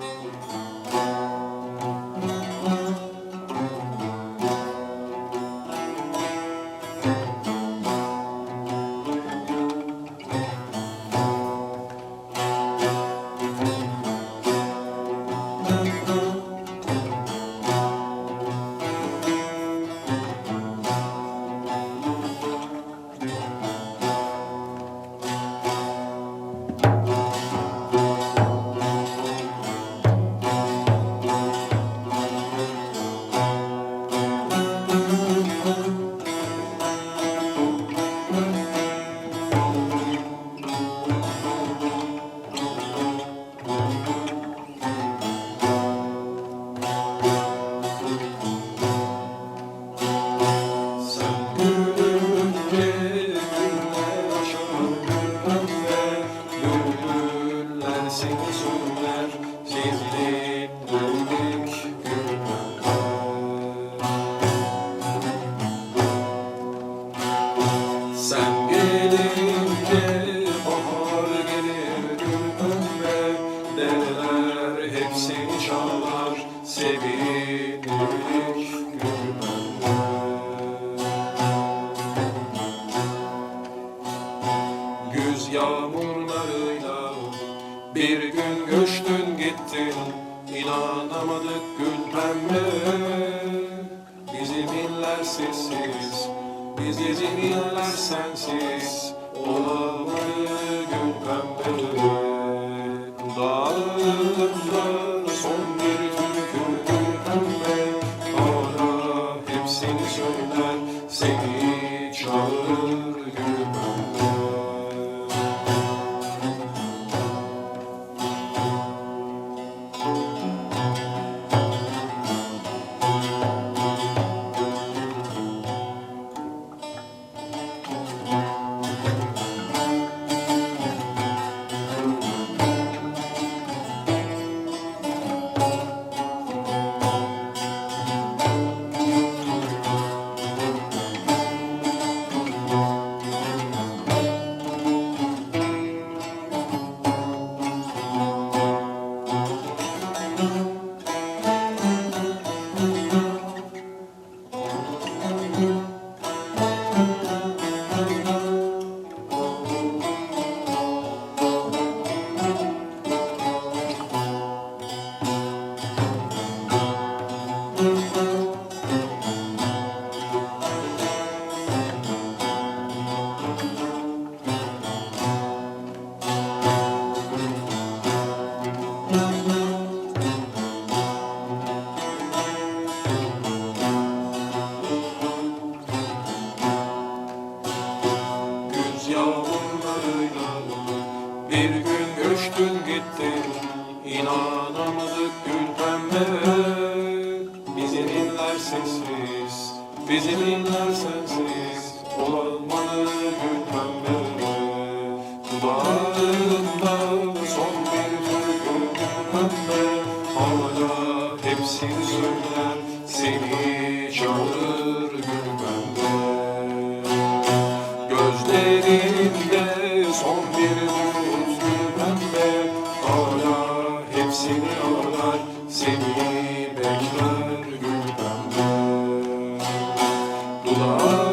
Música pembe Güz yağmurlarıyla bir gün göçtün gittin İnanamadık gül pembe. Bizim iller sessiz Bizim iller sensiz bir gün göçtün gittin İnanamadık gül pembe. Bizim iller sessiz Bizim iller sensiz pembe Hala hepsini söyler Seni çağırır gül pembe Gözlerinde son bir umut gül pembe Hala hepsini ağlar Seni bekler gül pembe Dudağı